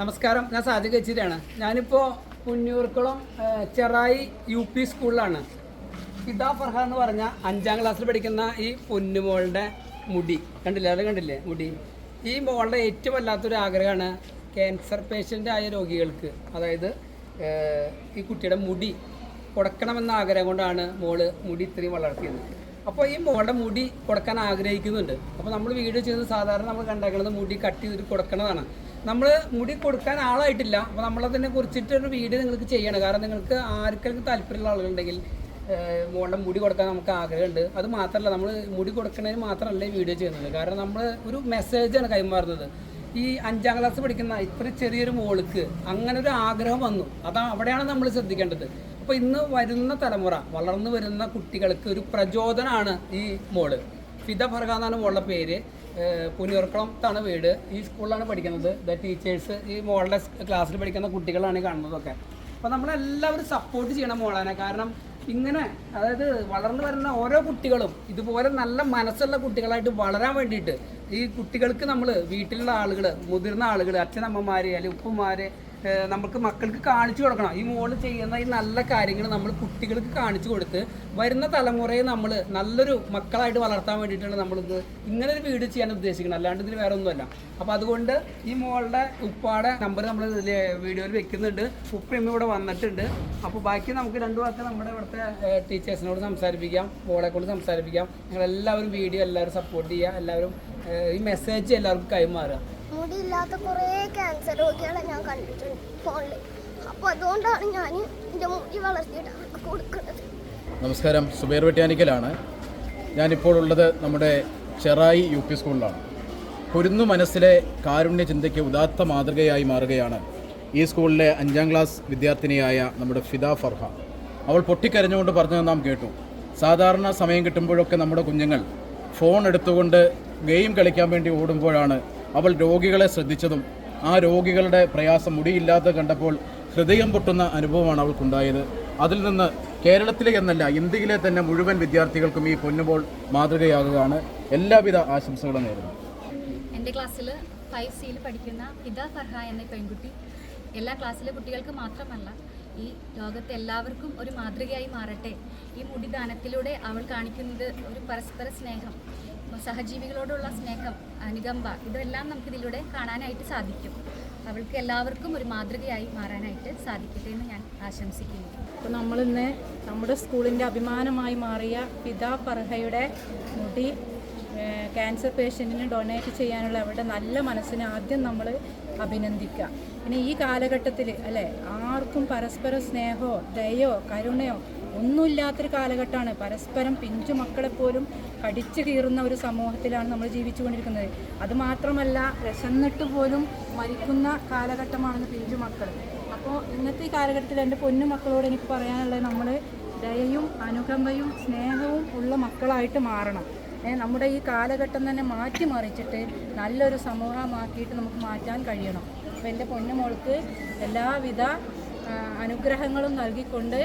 നമസ്കാരം. ഞാൻ സാജി കച്ചിരിയാണ് ഞാനിപ്പോൾ പുന്നൂർക്കുളം ചെറായി യു പി സ്കൂളിലാണ്. ഫിദ ഫർഹ എന്ന് പറഞ്ഞ അഞ്ചാം ക്ലാസ്സിൽ പഠിക്കുന്ന ഈ പൊന്നുമോളുടെ മുടി. കണ്ടില്ലേ? അത് കണ്ടില്ലേ? മുടി. ഈ മോളുടെ ഏറ്റവും വല്ലാത്തൊരു ആഗ്രഹമാണ് ക്യാൻസർ പേഷ്യന്റ് ആയ രോഗികൾക്ക് അതായത് ഈ കുട്ടിയുടെ മുടി കൊടുക്കണമെന്ന ആഗ്രഹം കൊണ്ടാണ് മോൾ മുടി ഇത്രയും വളർത്തിയത്. അപ്പോൾ ഈ മോളുടെ മുടി കൊടുക്കാൻ ആഗ്രഹിക്കുന്നുണ്ട്. അപ്പോൾ നമ്മൾ വീഡിയോ ചെയ്യുന്നത് സാധാരണ നമ്മൾ കണ്ടേക്കുന്നത് മുടി കട്ട് ചെയ്തിട്ട് കൊടുക്കണതാണ്. നമ്മൾ മുടി കൊടുക്കാൻ ആളായിട്ടില്ല. അപ്പോൾ നമ്മളതിനെ കുറിച്ചിട്ട് ഒരു വീഡിയോ നിങ്ങൾക്ക് ചെയ്യണം. കാരണം നിങ്ങൾക്ക് ആർക്കെങ്കിലും താല്പര്യമുള്ള ആളുകളുണ്ടെങ്കിൽ മോളുടെ മുടി കൊടുക്കാൻ നമുക്ക് ആഗ്രഹമുണ്ട്. അത് മാത്രമല്ല നമ്മൾ മുടി കൊടുക്കുന്നതിന് മാത്രമല്ല ഈ വീഡിയോ ചെയ്യുന്നത്. കാരണം നമ്മൾ ഒരു മെസ്സേജാണ് കൈമാറുന്നത്. ഈ അഞ്ചാം ക്ലാസ് പഠിക്കുന്ന ഇത്ര ചെറിയൊരു മോൾക്ക് അങ്ങനെ ഒരു ആഗ്രഹം വന്നു. അത് അവിടെയാണ് നമ്മൾ ശ്രദ്ധിക്കേണ്ടത്. അപ്പോൾ ഇന്ന് വരുന്ന തലമുറ വളർന്നു വരുന്ന കുട്ടികൾക്ക് ഒരു പ്രചോദനമാണ് ഈ മോൾ. ഫിദ ഫർഹ എന്നാണ് മോളുടെ പേര്. ആണ് വീട്. ഈ സ്കൂളിലാണ് പഠിക്കുന്നത്. ദ ടീച്ചേഴ്സ് ഈ മോളുടെ ക്ലാസ്സിൽ പഠിക്കുന്ന കുട്ടികളാണ് കാണുന്നതൊക്കെ. അപ്പോൾ നമ്മളെല്ലാവരും സപ്പോർട്ട് ചെയ്യണം മോളനെ. കാരണം ഇങ്ങനെ അതായത് വളർന്നു വരുന്ന ഓരോ കുട്ടികളും ഇതുപോലെ നല്ല മനസ്സുള്ള കുട്ടികളായിട്ട് വളരാൻ വേണ്ടിയിട്ട് ഈ കുട്ടികൾക്ക് നമ്മൾ വീട്ടിലുള്ള ആളുകൾ മുതിർന്ന ആളുകൾ അച്ഛനമ്മമാർ അല്ലെങ്കിൽ ഉപ്പുമാർ നമുക്ക് മക്കൾക്ക് കാണിച്ചു കൊടുക്കണം. ഈ മോൾ ചെയ്യുന്ന ഈ നല്ല കാര്യങ്ങൾ നമ്മൾ കുട്ടികൾക്ക് കാണിച്ചു കൊടുത്ത് വരുന്ന തലമുറയെ നമ്മൾ നല്ലൊരു മക്കളായിട്ട് വളർത്താൻ വേണ്ടിയിട്ടാണ് നമ്മളിത് ഇങ്ങനെ ഒരു വീഡിയോ ചെയ്യാൻ ഉദ്ദേശിക്കുന്നത്. അല്ലാണ്ട് ഇതിന് വേറെ ഒന്നുമല്ല. അപ്പോൾ അതുകൊണ്ട് ഈ മോളുടെ ഉപ്പാടെ നമ്പർ നമ്മൾ ഇതിൽ വീഡിയോയിൽ വെക്കുന്നുണ്ട്. ഉപ്പയും ഇവിടെ വന്നിട്ടുണ്ട്. അപ്പോൾ ബാക്കി നമുക്ക് രണ്ടു വാക്ക് നമ്മുടെ ഇവിടുത്തെ ടീച്ചേഴ്സിനോട് സംസാരിപ്പിക്കാം. മോളെ കൊണ്ട് സംസാരിപ്പിക്കാം. നിങ്ങൾ എല്ലാവരും വീഡിയോ എല്ലാവരും സപ്പോർട്ട് ചെയ്യുക. എല്ലാവരും ഈ മെസ്സേജ് എല്ലാവർക്കും കൈമാറുക. മുടിയില്ലാത്ത കുറേ ക്യാൻസർ രോഗികളെ ഞാൻ കണ്ടിട്ടുണ്ട് ഫോണിൽ അപ്പോൾ അതുകൊണ്ടാണ് ഞാൻ എന്റെ മുടി വളർത്തിയിട്ട് കൊടുക്കുന്നത്. നമസ്കാരം. സുബേർ വെട്ടിയാനിക്കലാണ്. ഞാനിപ്പോൾ ഉള്ളത് നമ്മുടെ ചെറായി യു പി സ്കൂളിലാണ്. പൊരുന്നു മനസ്സിലെ കാരുണ്യ ചിന്തയ്ക്ക് ഉദാത്ത മാതൃകയായി മാറുകയാണ് ഈ സ്കൂളിലെ അഞ്ചാം ക്ലാസ് വിദ്യാർത്ഥിനിയായ നമ്മുടെ ഫിദ ഫർഹ. അവൾ പൊട്ടിക്കരഞ്ഞുകൊണ്ട് പറഞ്ഞത് നാം കേട്ടു. സാധാരണ സമയം കിട്ടുമ്പോഴൊക്കെ നമ്മുടെ കുഞ്ഞുങ്ങൾ ഫോൺ എടുത്തുകൊണ്ട് ഗെയിം കളിക്കാൻ വേണ്ടി ഓടുമ്പോഴാണ് അവൾ രോഗികളെ ശ്രദ്ധിച്ചതും ആ രോഗികളുടെ പ്രയാസം മുടിയില്ലാതെ കണ്ടപ്പോൾ ഹൃദയം പൊട്ടുന്ന അനുഭവമാണ് അവൾക്കുണ്ടായത്. അതിൽ നിന്ന് കേരളത്തിലെ എന്നല്ല ഇന്ത്യയിലെ തന്നെ മുഴുവൻ വിദ്യാർത്ഥികൾക്കും ഈ പൊന്നുപോൾ മാതൃകയാകുകയാണ്. എല്ലാവിധ ആശംസകളും നേരുന്നു. എന്റെ ക്ലാസ്സിൽ ഫൈവ് സിയിൽ പഠിക്കുന്ന ഫിദ ഫർഹ എന്ന പെൺകുട്ടി എല്ലാ ക്ലാസ്സിലെ കുട്ടികൾക്ക് മാത്രമല്ല ഈ ലോകത്തെ എല്ലാവർക്കും ഒരു മാതൃകയായി മാറട്ടെ. ഈ മുടിദാനത്തിലൂടെ അവൾ കാണിക്കുന്നത് ഒരു പരസ്പര സ്നേഹം സഹജീവികളോടുള്ള സ്നേഹം അനുകമ്പ ഇതെല്ലാം നമുക്കിതിലൂടെ കാണാനായിട്ട് സാധിക്കും. അവൾക്ക് എല്ലാവർക്കും ഒരു മാതൃകയായി മാറാനായിട്ട് സാധിക്കട്ടെ എന്ന് ഞാൻ ആശംസിക്കുന്നു. അപ്പോൾ നമ്മളിന്ന് നമ്മുടെ സ്കൂളിന്റെ അഭിമാനമായി മാറിയ പിതാ പർഹയുടെ മുടി ക്യാൻസർ പേഷ്യന്റിന് ഡൊണേറ്റ് ചെയ്യാനുള്ള അവരുടെ നല്ല മനസ്സിനെ ആദ്യം നമ്മൾ അഭിനന്ദിക്കുക. പിന്നെ ഈ കാലഘട്ടത്തിൽ അല്ലേ ആർക്കും പരസ്പര സ്നേഹമോ ദയോ കരുണയോ ഒന്നുമില്ലാത്തൊരു കാലഘട്ടമാണ്. പരസ്പരം പിഞ്ചു മക്കളെപ്പോലും കടിച്ചു കീറുന്ന ഒരു സമൂഹത്തിലാണ് നമ്മൾ ജീവിച്ചുകൊണ്ടിരിക്കുന്നത്. അതുമാത്രമല്ല രസന്നിട്ട് പോലും മരിക്കുന്ന കാലഘട്ടമാണെന്ന് പിഞ്ചു മക്കൾ. അപ്പോൾ ഇന്നത്തെ ഈ കാലഘട്ടത്തിൽ എന്റെ പൊന്നു മക്കളോട് എനിക്ക് പറയാനുള്ളത് നമ്മൾ ദയയും അനുകമ്പയും സ്നേഹവും ഉള്ള മക്കളായിട്ട് മാറണം. നമ്മുടെ ഈ കാലഘട്ടം തന്നെ മാറ്റിമറിച്ചിട്ട് നല്ലൊരു സമൂഹമാക്കിയിട്ട് നമുക്ക് മാറ്റാൻ കഴിയണം. അപ്പോൾ എന്റെ പൊന്നുമോൾക്ക് എല്ലാവിധ അനുഗ്രഹങ്ങളും നൽകിക്കൊണ്ട്